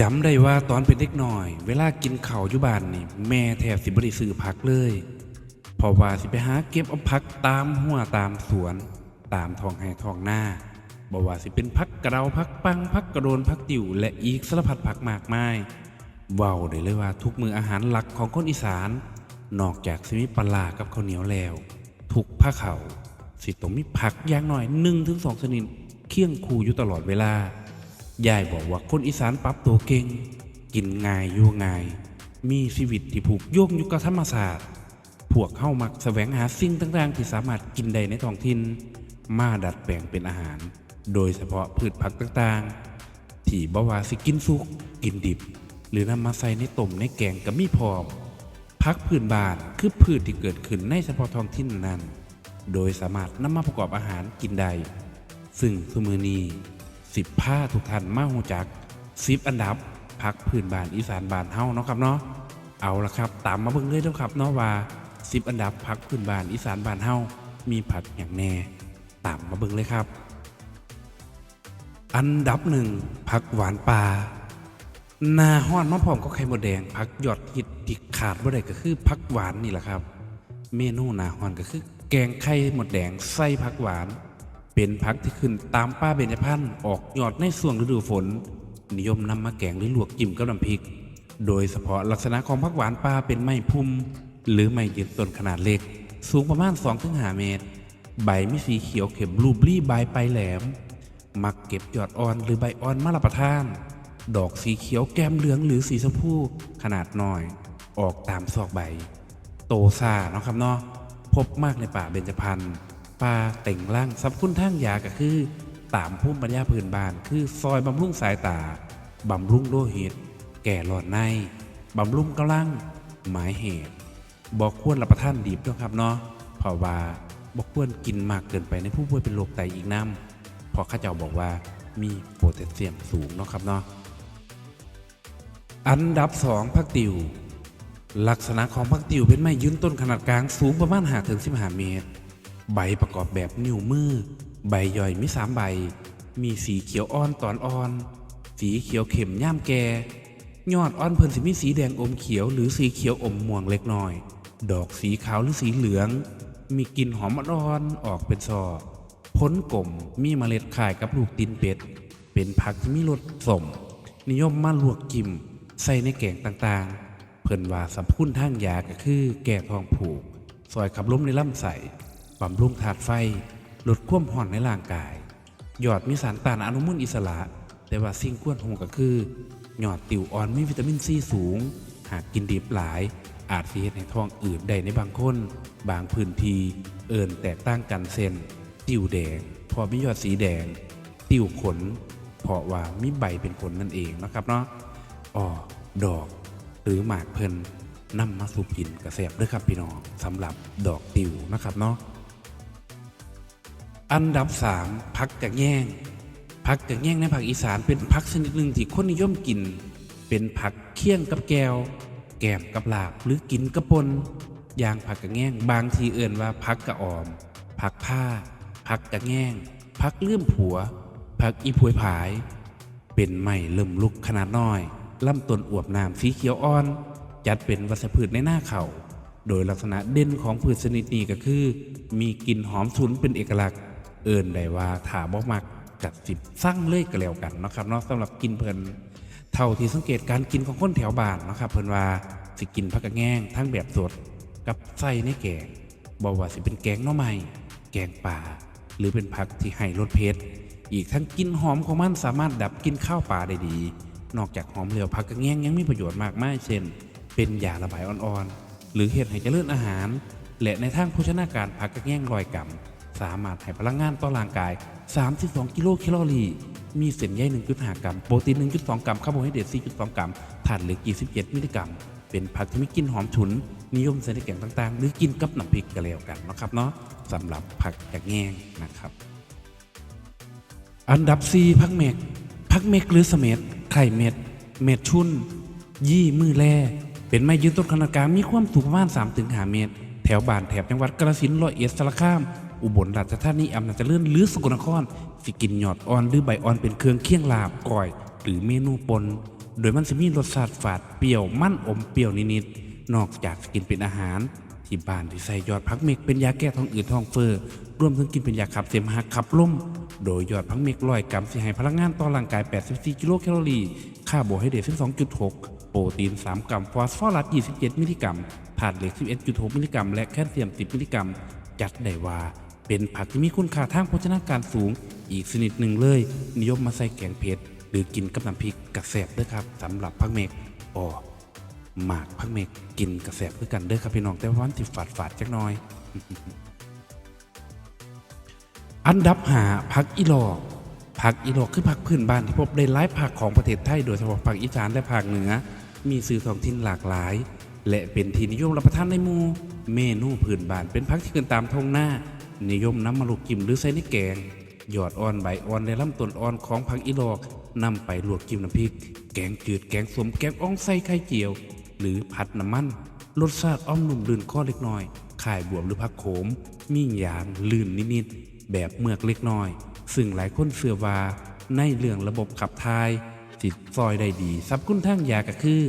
จำได้ว่าตอนเป็นเด็กน้อย เวลากินข้าวอยู่บ้านนี่ แม่แทบสิบ่ได้ซื้อผักเลยเพราะว่าสิไปหาเก็บเอาผักตามหัวตามสวน ตามท้องไร่ท้องหน้าบ่ว่าสิเป็นผักกระเดาผักปังผักกระโดนผักติ๋วและอีกสารพัดผักมากมายเว้าได้เลยว่าทุกมืออาหารหลักของคนอีสาน นอกจากสิมีปลากับข้าวเหนียวแล้ว ทุกภาคเขาสิต้องมีผักอย่างหน้อย1นถึงสชนิดเคี่ยงคู่อยู่ตลอดเวลา ยายบอกว่าคนอีสานปรับตัวเก่ง กินง่ายอยู่ง่าย มีชีวิตที่ผูกโยงอยู่กับธรรมศาสตร์พวกเข้ามักแสวงหาสิ่งต่างๆ ที่สามารถกินได้ในท้องถิ่นมาดัดแปลงเป็นอาหาร โดยเฉพาะพืชผักต่างๆ ที่บ่ว่าสิกินสุก กินดิบ หรือนำมาใส่ในต้มในแกงก็มีพร้อมพักพื้นบ้านคือพืชที่เกิดขึ้นในเฉพาะท้องถิ่นนั้น โดยสามารถนำมาประกอบอาหารกินได้ ซึ่งสมือนี้ สิบผ้าทุกท่านมาหูจักสิบอันดับพักพื้นบ้านอีสานบ้านเฮาเนาะครับเนาะเอาละครับ ตามมาเบิ่งเลยเด้อครับเนาะว่าสิบอันดับพักพื้นบ้านอีสานบ้านเฮามีผักอย่างแน่ ตามมาเบิ่งเลยครับ อันดับหนึ่งผักหวานปลาหนาฮ้อนมะพร้อมก็ไข่มดแดงผักยอดฮิตที่ขาดบ่ได้ก็คือผักหวานนี่แหละครับ เมนูหนาฮ้อนก็คือ แกงไข่มดแดงใส่ผักหวาน เป็นผักที่ขึ้นตามป้าเบญจพรรณออกยอดในช่วงฤดูฝน นิยมนำมาแกงหรือลวกจิ้มกับน้ำพริก โดยเฉพาะลักษณะของผักหวานปลาเป็นไม้พุ่ม หรือไม้ยืนต้นขนาดเล็ก สูงประมาณ 2-5 เมตร ใบมีสีเขียวเข็มรูปรี่ใบปลายแหลม มักเก็บยอดอ่อนหรือใบอ่อนมารับประทาน ดอกสีเขียวแก้มเหลืองหรือสีชมพูขนาดน้อย ออกตามซอกใบ โตซาเนาะครับเนาะพบมากในป่าเบญจพรรณ ปาเต่งล่างสับคุณทางยาก็คือตามภูมิปัญญาพื้นบ้าน คือซอยบำรุงสายตา บำรุงโลหิต แก่หลอดใน บำรุงกำลัง หมายเหตุบอกควรรับประทานดิบเนาะครับเนาะเพราะว่าบอกควรกินมากเกินไปในผู้ป่วยเป็นโรคไตอีกน้ำพราะข้าเจ้าบอกว่ามีโพแทสเซียมสูงเนาะครับเนาะอันดับสองพักติว ลักษณะของพักติวเป็นไม้ยืนต้นขนาดกลางสูงประมาณ5ถึง15 เมตร ใบประกอบแบบนิ้วมือ ใบย่อยมีสามใบ มีสีเขียวอ่อนตอนอ่อน สีเขียวเข้มย่ามแก่ยอดอ่อนเพิ่นสิมีสีแดงอมเขียวหรือสีเขียวอมม่วงเล็กน้อย ดอกสีขาวหรือสีเหลือง มีกลิ่นหอมอ่อนออกเป็นซอพ้นกลมมีเมล็ดคล้ายกับลูกตีนเป็ด เป็นผักที่มีรสสม นิยมมาลวกจิ้มใส่ในแกงต่างๆ เพิ่นว่าสรรพคุณทางยาก็คือแก้ท้องผูก ซอยขับล้มในลำไส้ บำรุงธาตุไฟ ลดความห่อนในร่างกาย หยอดมีสารต้านอนุมูลอิสระ แต่ว่าสิ่งควรหูก็คือ หยอดติวอ่อนมีวิตามินซีสูง หากกินดิบหลาย อาจสิเฮ็ดให้ท้องอืดได้ในบางคน บางพื้นที่เอินแตกต่างกันเส้นติวแดง พอมียอดสีแดง ติวขน เพราะว่ามีใบเป็นขนนั่นเองนะครับเนาะอ้อดอก หรือหมากเพิ่นนำมาสูบกินกระแสบด้วยครับพี่น้องสำหรับดอกติวนะครับเนาะ อันดับสามพักกระแง่งพักกระแง่งในภาคอีสานเป็นพักชนิดหนึ่งที่คนนิยมกิน เป็นผักเคี่ยงกับแก้ว แกมกับลาบหรือกินกระปนอย่างผักกระแง่งบางทีเอื่นว่าพักกระออม ผักผ้าผักกระแง่งผักเลื่อมผัว ผักอีพวยผาย เป็นไม้เริ่มลุกขนาดน้อยลำต้นอวบน้ำสีเขียวอ่อน จัดเป็นวัชพืชในหน้าเขาโดยลักษณะเด่นของพืชชนิดนี้ก็คือ มีกลิ่นหอมฉุนเป็นเอกลักษณ์ เอินได้ว่าถาบ่มักกัดสิบสร้างเลยก็แล้วกันเนาะครับเนาะสำหรับกินเพลินเท่าที่สังเกตการกินของคนแถวบ้านเนาะครับเพิ่นว่าสิกินผักกระแงงทั้งแบบสดกับใส่ในแกงบอกว่าสิเป็นแกงหน่อไม้แกงป่า หรือเป็นผักที่ให้รสเผ็ดอีกทั้งกินหอมของมันสามารถดับกินข้าวป่าได้ดี นอกจากหอมเหลวผักกระแงงยังมีประโยชน์มากมายเช่น เป็นยาระบายอ่อนๆหรือเห็ดให้เจริญอาหาร และในทางโภชนาการผักกระแงงรอยกำ สามารถให้พลังงานต่อร่างกาย 32 กิโลแคลอรี่ มีเส้นใย1.5 กรัม โปรตีน 1.2 กรัม คาร์โบไฮเดรต 4.2 กรัมถ่านเหล็ก 27 มิลลิกรัม เป็นผักที่มีกลิ่นหอมฉุน นิยมใส่ในแกงต่างๆ หรือกินกับน้ำพริกก็แล้วกันนะครับเนาะสำหรับผักกระแงงนะครับ อันดับ4พักเมกพักเมกหรือเสเม็ด ไข่เม็ด เม็ดชุน ยี่มือแล่เป็นไม้ยืนต้นขนาดกลางมีความสูงประมาณ3ถึง5เมตร แถวบ้านแถบจังหวัดกระสินธุ์ร้อยเอ็ดสารคาม อุบลราชธานีอำนาจเจริญหรือสกลนครสิกินหยอดอ่อนหรือใบอ่อนเป็นเครื่องเคียงลาบก้อย หรือเมนูปน โดยมันจะมีรสชาติฝาดเปรี้ยวมันอมเปรี้ยวนิดๆนอกจากกินเป็นอาหาร ที่บ้านที่ใส่ยอดพักเมกเป็นยาแก้ท้องอืดท้องเฟ้อรวมถึงกินเป็นยาขับเสมหะขับลมโดยยอดพักเมกร้อยกรัมสิให้พลังงานต่อร่างกาย 84 กิโลแคลอรี่ค่าโบไฮเดรต12.6 โปรตีน 3 กรัม ฟอสฟอรัส 27 มิลลิกรัมธาตุเหล็ก 11.6 มิลลิกรัม และแคลเซียม 10 มิลลิกรัม จัดได้ว่า เป็นผักที่มีคุณค่าทางโภชนาการสูง อีกชนิดหนึ่งเลย นิยมมาใส่แกงเผ็ดหรือกินกับน้ำพริกกระแสบด้วยครับสำหรับพักเมกอ๋อหมากพักเมกกินกระแสบด้วยกันเด้อครับพี่น้องแต่ว่ามันสิฝาดฝาดจักหน่อย อันดับหาพักอีหลอกพักอีหลอกคือพักพื้นบ้านที่พบได้หลายภาคของประเทศไทยโดยเฉพาะภาคอีสานและภาคเหนือ มีสื่อท้องถิ่นหลากหลาย และเป็นที่นิยมรับประทานในหมู่เมนูพื้นบ้านเป็นพักที่เกินตามท้องหน้า นิยมน้ำมาลูกกิมหรือใส่ในแกงยอดอ่อนใบอ่อนและลำต้นอ่อนของผักอีลอกนำไปลวกจิ้มน้ำพริก แกงจืดแกงสมแกงอ่องใส่ไข่เจียว หรือผัดน้ำมันรสชาติอ้อมนุ่มลื่นข้อเล็กน้อยข่ายบวบหรือผักโขม มีหยางลื่นนิดๆแบบเมือกเล็กน้อย ซึ่งหลายคนเสื่อว่าในเรื่องระบบขับถ่ายสิซอยได้ดีสับคุณทั้งยาก็คือ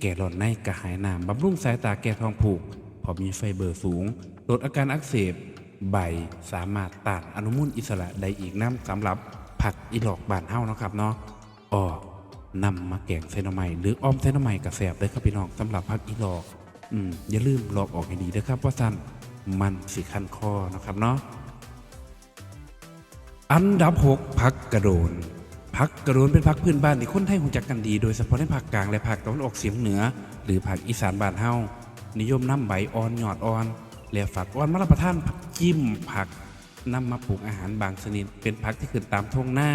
แก่หลอนในกระหายน้ำบำรุงสายตาแก่ทองผูก พอมีไฟเบอร์สูง ลดอาการอักเสบ ใบสามารถต้านอนุมูลอิสระได้อีกน้ำสำหรับผักอีหลอกบานเฮ้าเนาะครับเนาะอ้อนำมาแกงใส่หน่อไมหรืออ้อมใส่หน่อไมกระแสบเลยครับพี่น้องสำหรับผักอีหลอกอืมอย่าลืมลอกออกให้ดีนะครับว่าสั้นมันสิคันคอนะครับเนาะอันดับหกพักกระโดนพักกระโดนเป็นพักพื้นบ้านที่คนไทยรู้จักกันดี โดยเฉพาะในภาคกลางและภาคตะวันออกเฉียงเหนือ หรือภาคอีสานบ้านเฮานิยมนำใบอ่อนหยอดอ่อน และฝักอ่อนมารับประทานผักจิ้มผักนำมาปลูกอาหารบางชนิด เป็นผักที่ขึ้นตามท้องหน้า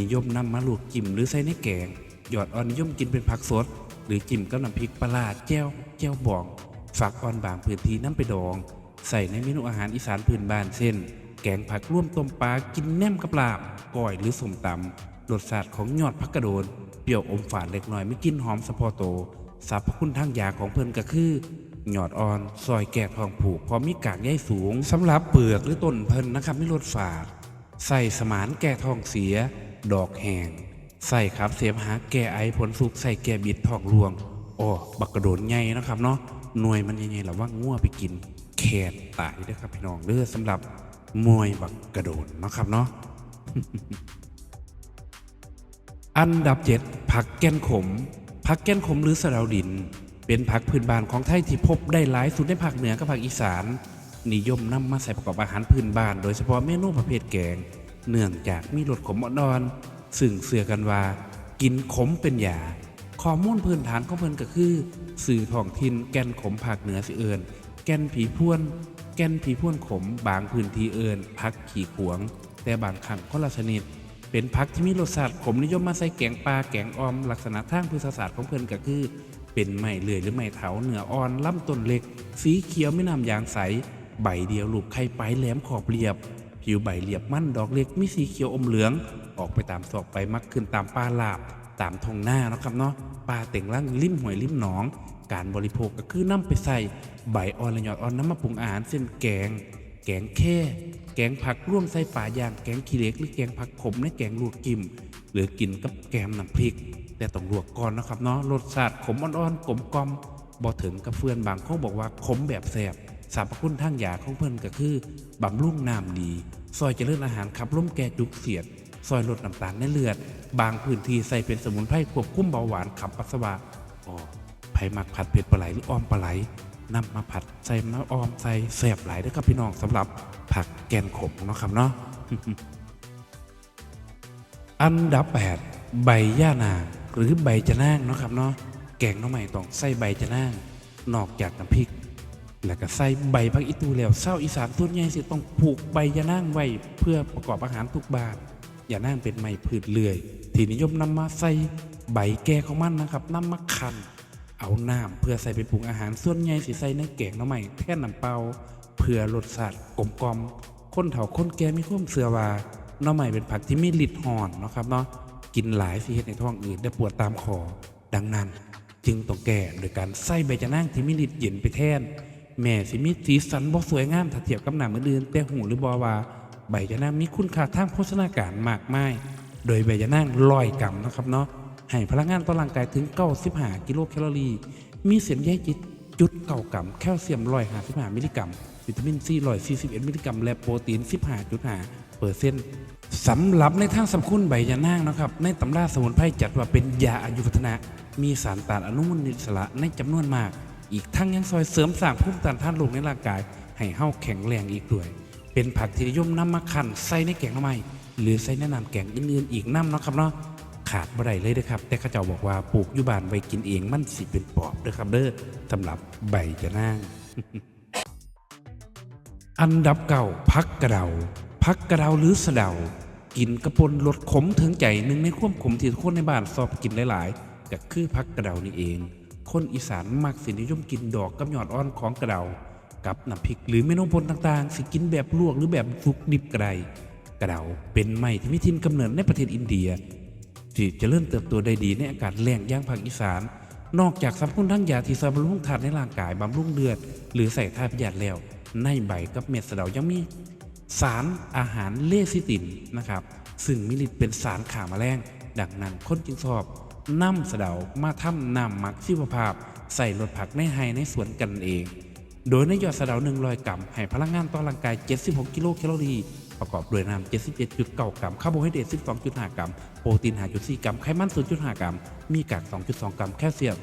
นิยมนำมาลวกจิ้มหรือใส่ในแกงยอดอ่อนนิยมกินเป็นผักสด หรือจิ้มกับน้ำพริกปลาร้าแจ่วแจ่วบองฝักอ่อนบางพื้นที่นำไปดอง ใส่ในเมนูอาหารอีสานพื้นบ้านเช่น แกงผักร่วมต้มปลากินแนมกับลาบก้อยหรือส้มตำรสชาติของยอดผักกระโดนเปรี้ยวอมฝาดเล็กน้อยไม่กินหอมสะพอโตสรรพคุณทางยาของเพิ่นก็คือ หยอดอ่อนซอยแก่ทองผูกพร้อมมีกากใยสูงสำหรับเปลือกหรือต้นเพิ่นนะครับไม่ลดฝาดใส่สมานแก่ทองเสีย ดอกแหงใส่ครับเสียมหาแก่ไอผลสุกใส่แก่บิดทองรวงอ้อบักกระโดนใหญ่นะครับเนาะหน่วยมันใหญ่ๆแล้วว่างัวไปกินแขนตายเด้อครับพี่น้องเด้อสำหรับมวยบักกระโดนนะครับเนาะอันดับเจ็ดผักแก้นขมผักแก้นขมหรือสะเดาดิน เป็นผักพื้นบ้านของไทยที่พบได้หลายสุดในภาคเหนือกับภาคอีสาน นิยมนำมาใส่ประกอบอาหารพื้นบ้าน โดยเฉพาะเมนูประเภทแกง เนื่องจากมีรสขมอ่อนซึ่งเสื่อกันว่า กินขมเป็นยาข้อมูลพื้นฐานของเพิ่นก็คือ สื่อท้องถิ่นแก่นขมภาคเหนือสิเอิญแก่นผีพ่วน แก่นผีพ่วนขมบางพื้นที่เอิญพักขี่ขวง แต่บางครั้งคนละชนิด เป็นผักที่มีรสชาติขมนิยมมาใส่แกงปลาแกงออม ลักษณะทางพืชศาสตร์ของเพิ่นก็คือ เป็นไม้เลื่อยหรือไม้เถาเนื้ออ่อนลำต้นเล็ก สีเขียวไม่นำยางใส ใบเดียวลูกไข่ปลายแหลมขอบเรียบ ผิวใบเรียบมั่นดอกเล็กมีสีเขียวอมเหลือง ออกไปตามศอกไปมักขึ้นตามป่าลาบ ตามทงหน้านะครับเนาะป่าเต่งล่างริมหวยริมหนอง การบริโภคก็คือนํไปใส่ใบอ่อนและยอดอ่อนน้ำมาปรุงอาหารเส้นแกง แกงแค่ แกงผักร่วมใส่ป่าย่างแกงขี้เหล็กหรือแกงผักขมในแกงลวกกิม หรือกินกับแกมน้ำพริก แต่ต้องลวกก่อนนะครับเนาะรสชาติขมอ่อนๆกลมกลมบ่ถึงกับเฟือนบางเขาบอกว่าขมแบบแสบสรรพคุณทางยาของเพิ่นก็คือบำรุงน้ำดี ซอยเจริญอาหารขับล้มแก่จุกเสียด ซอยลดน้ำตาลในเลือด บางพื้นที่ใส่เป็นสมุนไพรควบคุมเบาหวานขับปัสสาวะอ๋อไผ่มักผัดเผ็ดปลาไหลหรืออ้อมปลาไหล นำมาผัดใส่มาอ้อมใส่แสบหลายเด้อครับพี่น้องสำหรับผักแกนขมเนาะครับเนาะอันดับ 8 ใบย่านางหรือใบจะนางเนาะครับเนาะแกงน้องใหม่ต้องใส่ใบจะนาง นอกจากน้ำพริก แล้วก็ใส่ใบพักอีตูแล้วเศร้าอีสานส่วนใหญ่สิต้องผูกใบยะนางไว้เพื่อประกอบอาหารทุกบาทยะนางเป็นไม้พืชเลื่อย ที่นิยมนำมาใส่ใบแก่ของมันนะครับนำมาคั้น เอาน้ำเพื่อใส่ไปปรุงอาหารส่วนใหญ่สิใส่ในแกงน้องใหม่แทนน้ำเปล่าเพื่อรสชาติกลมกลมคนเฒ่าคนแก่มีความเสื่อว่าน้องใหม่เป็นผักที่มีฤทธิ์ห่อนเนาะครับเนาะกินหลายสิเฮ็ดในท้องอืดได้ปวดตามคอดังนั้น จึงต้องแก้โดยการใส่ใบจะนั่งที่มีฤทธิ์เย็นไปแทนแม่สิมีสีสันบ่สวยงามถ้าเทียบกับหน้ำอื่นแต่หูหรือบ่ว่าใบจะนั่งมีคุณค่าทางโภชนาการมากมาย โดยใบจะนั่งร้อยกรัมนะครับเนาะ ให้พลังงานต่อร่างกายถึง 95 กิโลแคลอรี่ มีเส้นใยจิตจุดเก่ากรัมแคลเซียม155มิลลิกรัม วิตามินซี141มิลลิกรัม และโปรตีน15.5เปอร์เซ็นต์สำหรับในทางสรรพคุณใบยานางนะครับ ในตำราสมุนไพรจัดว่าเป็นยาอายุวัฒนะ มีสารต้านอนุมูลอิสระในจำนวนมาก อีกทั้งยังซอยเสริมสร้างภูมิต้านทานโรคในร่างกาย ให้เฮาแข็งแรงอีกด้วย เป็นผักที่นิยมนำมาคั่นใส่ในแกงหน่อไมหรือใส่ในน้ำแกงอื่นๆอีกน้ำนะครับเนาะ ขาดบ่ได้เลยเด้อครับ แต่เข้าเจ้าบอกว่าปลูกอยู่บ้านไว้กินเองมันสิเป็นปอบเด้อครับเด้อสำหรับใบจะนางอันดับเก่าพักกระเดาพักกระเดาหรือสะเดา กินกระปนลดขมถึงใจหนึ่งในควมขมที่คนในบ้านชอบกินหลายๆก็คือพักกระเดานี่เอง คนอีสานมักสินิยมกินดอกกับยอดอ่อนของกระเดา กับน้ำพริกหรือเมนูพลต่างๆ สิกินแบบลวกหรือแบบสุกดิบกระไดกระเดาเป็นไม้ที่มีถิ่นกำเนิดในประเทศอินเดีย ที่เจะเริ่มเติบโตได้ดีในอากาศแล้งย่างภาคอีสาน นอกจากสรรพคุณทั้งยาที่สำรุงธาตุในร่างกายบำรุงเลือด หรือใส่ธาตุพยาธิแล้ว ในใบกับเม็ดสะเดายังมี สารอาหารเลซิตินนะครับซึ่งมีฤทธิ์เป็นสารขาแมลงดังนั้นคนจึงชอบนำสะเดามาทำน้ำมักชีวภาพ ใส่รถผักในไฮในสวนกันเอง โดยในยอดสะเดา100กรัมให้พลังงานต่อร่างกาย 76 กิโลแคลอรี่ ประกอบด้วยน้ำ77.9 กรัม คาร์โบไฮเดรต 12.5 กรัม โปรตีน 5.4 กรัม ไขมัน 0.5 กรัม มีกาก 2.2 กรัม แคลเซียม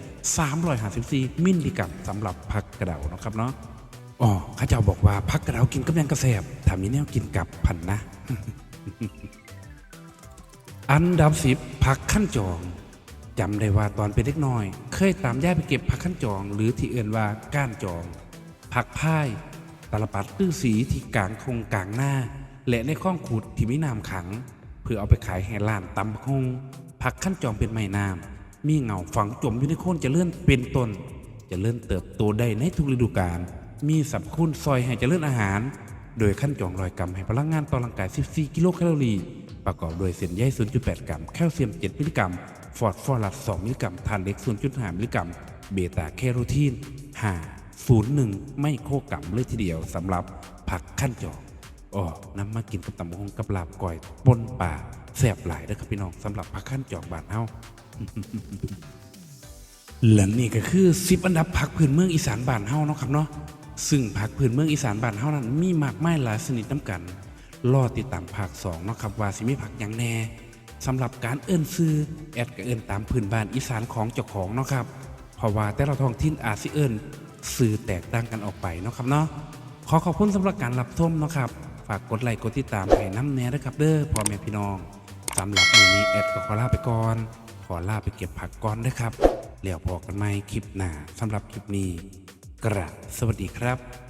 354 มิลลิกรัมสำหรับผักกระเดานะครับเนาะอ๋อข้าเจ้าบอกว่าผักกระเดากินกับยังกระแสบถามีแนวกินกับพันนะ อันดับสิบผักขั้นจองจำได้ว่าตอนเป็นเด็กน้อย เคยตามย่าไปเก็บผักขั้นจอง หรือที่เอื่นว่าก้านจอง ผักพายตาลปัดตื้อสีที่กลางคงกลางหน้า และในข้องขุดที่มีน้ำขัง เพื่อเอาไปขายให้ล้านตำบักฮงผักขั้นจองเป็นไม้น้ำมีเงาฝังจมอยู่ในโคนจะเลื่อนเป็นต้นจะเลื่อนเติบโตได้ในทุกฤดูกาลมีสรรพคุณซอยให้จะเลื่อนอาหาร โดยขั้นจองรอยกรัมให้พลังงานต่อร่างกาย 14 กิโลแคลอรี่ประกอบด้วยเส้นใย 0.8 กรัม แคลเซียม 7 มิลลิกรัม ฟอสฟอรัส 2 มิลลิกรัมทานเล็ก 0.5 มิลลิกรัม เบต้าแคโรทีน 5 01 ไม่โคกรัมเลยทีเดียวสำหรับผักขั้นจอง อ๋อนำมากินกับตำบงกับลาบก่อยปนป่าแซ่บหลายเด้อครับพี่น้องสำหรับผักขั้นจองบ้านเฮาและนี่ก็คือสิบอันดับผักพื้นเมืองอีสานบานเฮาเนาะครับเนาะซึ่งผักพื้นเมืองอีสานบานเฮานั้นมีมากมายหลายชนิดน้ำกันรอติดตามภาคสองเนาะครับว่าสิมีผักอย่างแน่สำหรับการเอิ้นซื้อแอดก็เอิ้นตามพื้นบ้านอีสานของเจ้าของเนาะครับเพราะว่าแต่ละท้องถิ่นอาจสิเอิ้นสื่อแตกต่างกันออกไปเนาะครับเนาะขอขอบคุณสำหรับการรับชมเนาะครับ ฝากกดไลค์กดติดตามให้น้ำแน่ด้วยครับเด้อพ่อแม่พี่น้องสำหรับมือนี้แอดก็ขอลาไปก่อน ขอลาไปเก็บผักก่อนด้ครับแล้วพอกันไหมคลิปหน้าสำหรับคลิปนี้ กระสวัสดีครับ